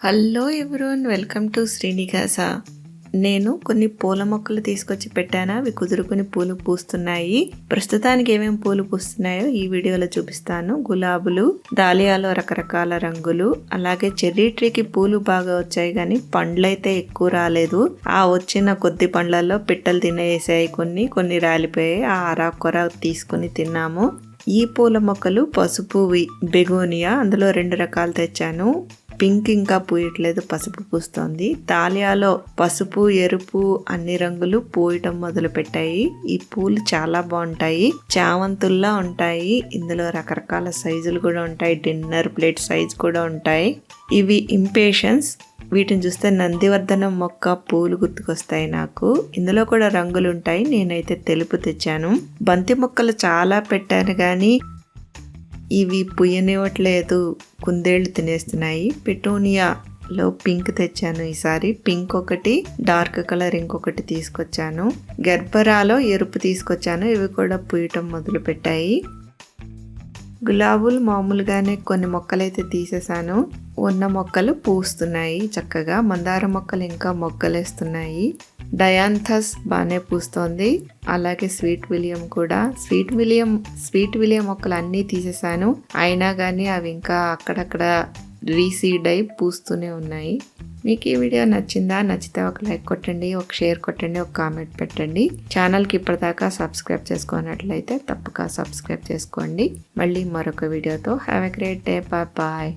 Hello everyone welcome to Srinivasa. నేను కొన్ని పూల మొక్కలు తీసుకొచ్చి పెట్టాను? అవి కుదురుకుని పూలు పూస్తున్నాయి. ప్రస్తుతానికి ఏమేమి పూలు పూస్తున్నాయో ఈ వీడియోలో చూపిస్తాను. గులాబులు దాలియాలో రకరకాల రంగులు అలాగే చెర్రీ ట్రీకి పూలు బాగా వచ్చాయి కానీ పండ్లైతే ఎక్కువ రాలేదు. ఆ వచ్చిన కొద్ది పండ్లలో పిట్టలు తినేసాయి కొన్ని కొన్ని రాలిపోయాయి. ఆ అరాకొర తీసుకుని తిన్నాము. ఈ పూల మొక్కలు పసుపు బెగోనియా అందులో రెండు రకాలు తెచ్చాను. పింక్ ఇంకా పూయట్లేదు పసుపు పూస్తోంది. తాలియాలో పసుపు ఎరుపు అన్ని రంగులు పూయటం మొదలు పెట్టాయి ఈ పూలు చాలా బాగుంటాయి. చామంతుల్లా ఉంటాయి. ఇందులో రకరకాల సైజులు కూడా ఉంటాయి. డిన్నర్ ప్లేట్ సైజ్ కూడా ఉంటాయి. ఇవి ఇంపేషన్స్. వీటిని చూస్తే నందివర్ధనం మొక్క పూలు గుర్తుకొస్తాయి నాకు. ఇందులో కూడా రంగులు ఉంటాయి. నేనైతే తెలుపు తెచ్చాను. బంతి మొక్కలు చాలా పెట్టాను కానీ ఇవి పుయ్యనివ్వట్లేదు. కుందేళ్ళు తినేస్తున్నాయి. పెటోనియాలో పింక్ తెచ్చాను ఈసారి. పింక్ ఒకటి డార్క్ కలర్ ఇంకొకటి తీసుకొచ్చాను. గర్భరాలో ఎరుపు తీసుకొచ్చాను. ఇవి కూడా పూయటం మొదలు పెట్టాయి గులాబులు మామూలుగానే కొన్ని మొక్కలైతే తీసేసాను ఉన్న మొక్కలు పూస్తున్నాయి చక్కగా. మందార మొక్కలు ఇంకా మొగ్గలేస్తున్నాయి. డయాంథస్ బాగానే పూస్తోంది. అలాగే స్వీట్ విలియం కూడా. స్వీట్ విలియం స్వీట్ విలియం మొక్కలు అన్నీ తీసేసాను. అయినా కానీ అవి ఇంకా అక్కడక్కడ రీసీడ్ అయి పూస్తూనే ఉన్నాయి. మీకు ఈ వీడియో నచ్చిందా? నచ్చితే ఒక లైక్ కొట్టండి ఒక షేర్ కొట్టండి ఒక కామెంట్ పెట్టండి. ఛానల్కి ఇప్పటిదాకా సబ్స్క్రైబ్ చేసుకున్నట్లయితే తప్పక సబ్స్క్రైబ్ చేసుకోండి. మళ్ళీ మరొక వీడియోతో. Have a great day bye